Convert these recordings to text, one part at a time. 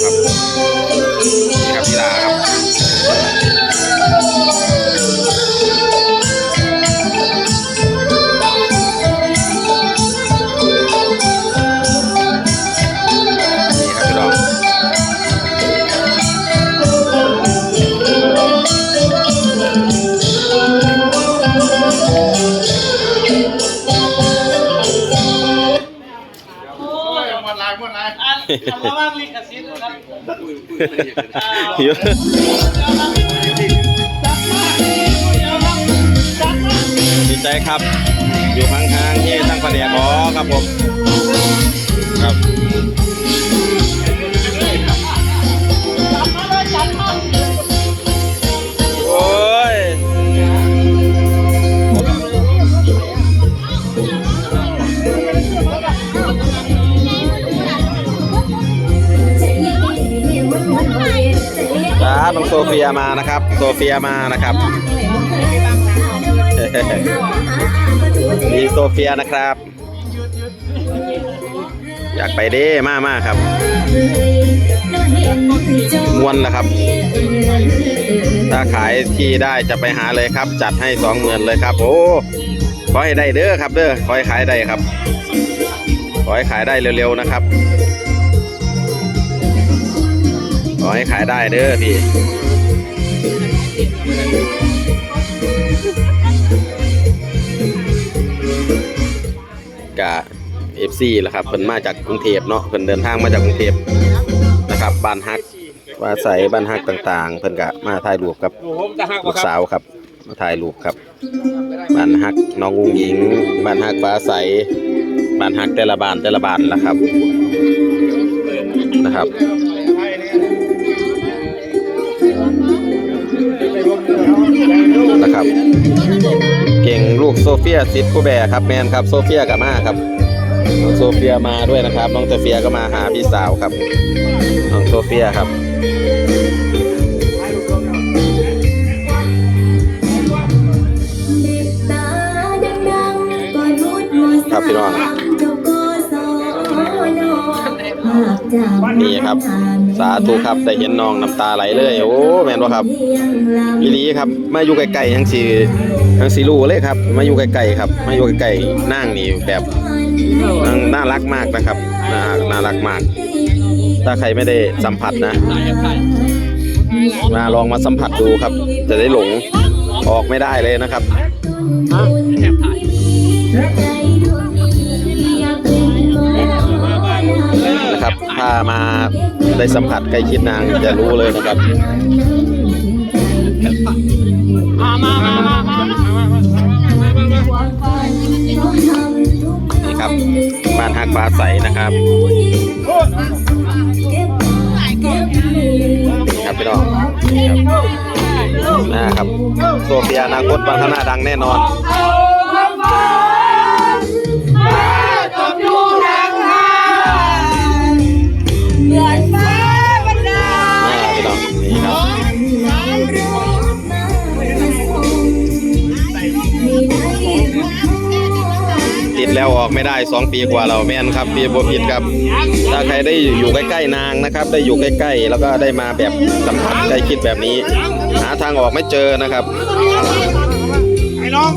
แล้วครับนี่ครับกีฬาครับนี่ครับพี่น้องโอ้ยหมดลายหมดลาย อันคำว่าว่างลิขสิทธิ์ครับเยอะจับมาจับมาจับมาดีใจครับ อยู่ข้างๆที่ตั้งแผนกอ๋อครับผม ครับ เฟียมานะครับ โซเฟียมานะครับ มีโซเฟียนะครับ อยากไปเด้มามาครับมวนนะครับ ถ้าขายที่ได้จะไปหาเลยครับ จัดให้สองหมื่นเลยครับ โอ้ขอให้ได้เด้อครับ เด้อขอให้ขายได้ครับขอให้ขายได้เร็วๆนะครับขอให้ขายได้เด้อพี่ กะเอฟซีแหละครับเพิ่นมาจากกรุงเทพเนาะเพิ่นเดินทางมาจากกรุงเทพนะครับบ้านฮักว่าใส่บ้านฮักต่างๆ เพิ่นกะมาถ่ายรูปกับลูกสาวครับ มาถ่ายรูปครับบ้านฮักน้องอุ้งหญิงบ้านฮักฟ้าใสบ้านฮักแต่ละบ้านแต่ละบ้านละครับนะครับ ครับ เก่งลูกโซเฟียซิดกูแบร์ครับแมนครับโซเฟียกับมาครับน้องโซเฟียมาด้วยนะครับน้องโซเฟียก็มาหาพี่สาวครับน้องโซเฟียครับครับพี่น้องนี่ครับ สาธุครับได้เห็นน้องน้ำตาไหลเลย โอ้แม่นบ่ครับอีหลีครับ มาอยู่ไกลๆยังสิยังสิรู้เลยครับ มาอยู่ไกลๆครับ มาอยู่ไกลๆนั่งนี่แบบน,น่ารักมากนะครับน่าน่ารักมาก ถ้าใครไม่ได้สัมผัสนะ มาลองมาสัมผัสดูครับ จะได้หลงออกไม่ได้เลยนะครับนะครับถ้ามา ได้สัมผัสใกล้ชิดนางจะรู้เลยนะครับมามามามามานี่ครับบ้านฮักฟ้าใสนะครับครับพี่น้องนะครับโซเฟียอนาคตวันข้างหน้าดังแน่นอน แล้วออกไม่ได้ 2 ปีกว่าเราแม่นครับพี่บัวผิดครับ ถ้าใครได้อยู่ใกล้ๆนางนะครับ ได้อยู่ใกล้ๆ แล้วก็ได้มาแบบสัมผัสใกล้ชิดแบบนี้ หาทางออกไม่เจอนะครับไอ้น้อง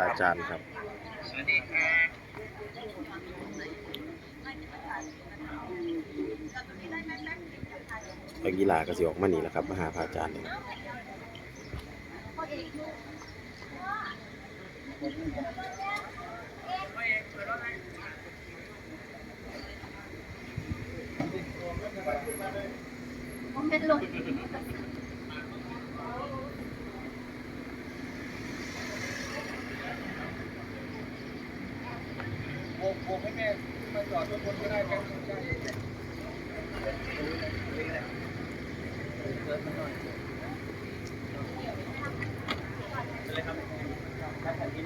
อาจารย์ครับนักกีฬาก็สิออกมานี่แหละครับมาหาพระอาจารย์นี่ không biết luôn buộc buộc ให้แม่มาจอดทุกคนก็ได้กันใช่ไหม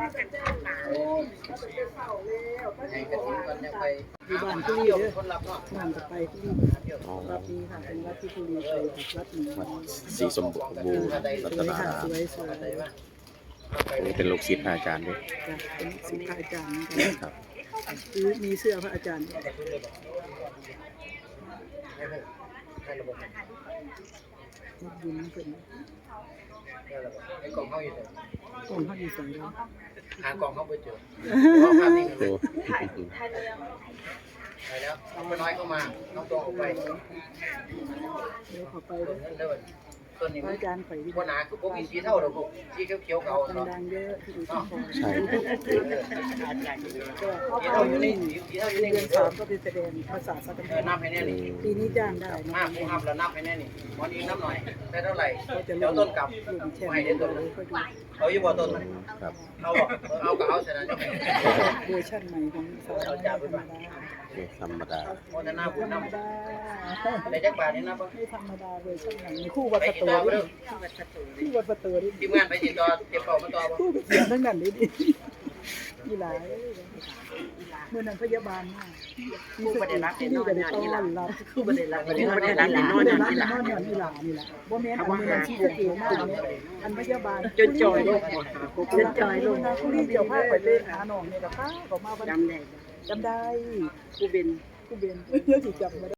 อยู่บ้านที่นี่เด้อบ้านจะไปที่นี่อ๋อวัดนี้ค่ะเป็นวัดที่คุรีไปวัดหนึ่งวัดศรีสมบูรณ์รัสตวยนาค่ะรามสวยสวยนี่เป็นลูกศิษย์พระอาจารย์ด้วยจ้ะเป็นสิพระอาจารย์ครับคือมีเสื้อพระอาจารย์ วัดบุญเพิ่นไอ้กล่องเข้าอยู่ไหนกองเขาอยู่ใส่แล้วหากล่องเข้าไปเจอเพราะภาพนี้โอ้ ไปแล้วเองไปน้อยเข้ามา น้องตัวออกไปเดี๋ยวขอไปเด้อ เลย ต้นนี้พมัระนอาจารย์ไปดีพวกหนาคือพวกมีสีเท่าเดียวพวกสีเขียวๆเก่าเนาะดังๆเยอะที่ดูที่คอใช่ ก็สีเท่าอยู่นี่สีเท่าอยู่นี่เดือนสามก็ไปแสดงภาษาสักเออน้ำให้แน่นี่ปีนี้จ้างได้นะน้ำผู้ห้ามแล้วน้ำให้แน่นี่วันนี้น้ำหน่อยได้เท่าไหร่เดี๋ยวต้นกลับลงแชร์ไม่ได้ต้นเลยค่อยดูเอาอยู่บ่ต้นมันครับ เอาบ่เอาก็เอาเสร็จแล้วเวอร์ชันใหม่ของสาวน้อยธรรมดาโอเคธรรมดาโมทนาบุธญรรมน้ำดาในจักบาทนี่นะบ่ไม่ธรรมดาเวอร์ชันใหม่ในคู่วัดไปประติดต่อบ่เด้อคู่วัดประตูนี่ทีมงานไปติดต่อเจ็บข่ามาต่อบ่คู่เสียงทั้งนั้นเลยดิกีฬาเมื่อนั้นพยาบาลมาคู่ประเด็นรักที่นี่ก็ได้ต้อนรับคู่ประเด็นรักวันนี้บ่ได้รับนอนนอนนอนนอนกีฬานี่หละบ่แม่นอันนี้มันที่จะเกี่ยมากอันพยาบาลจนจอยลงจนจอยลงคู่นี้เดี๋ยวพาไปเล่นหาน้องนี่ยกับป้าก็มาจำได้จำได้คู่เบนคู่เบนเพื่อสิจำมา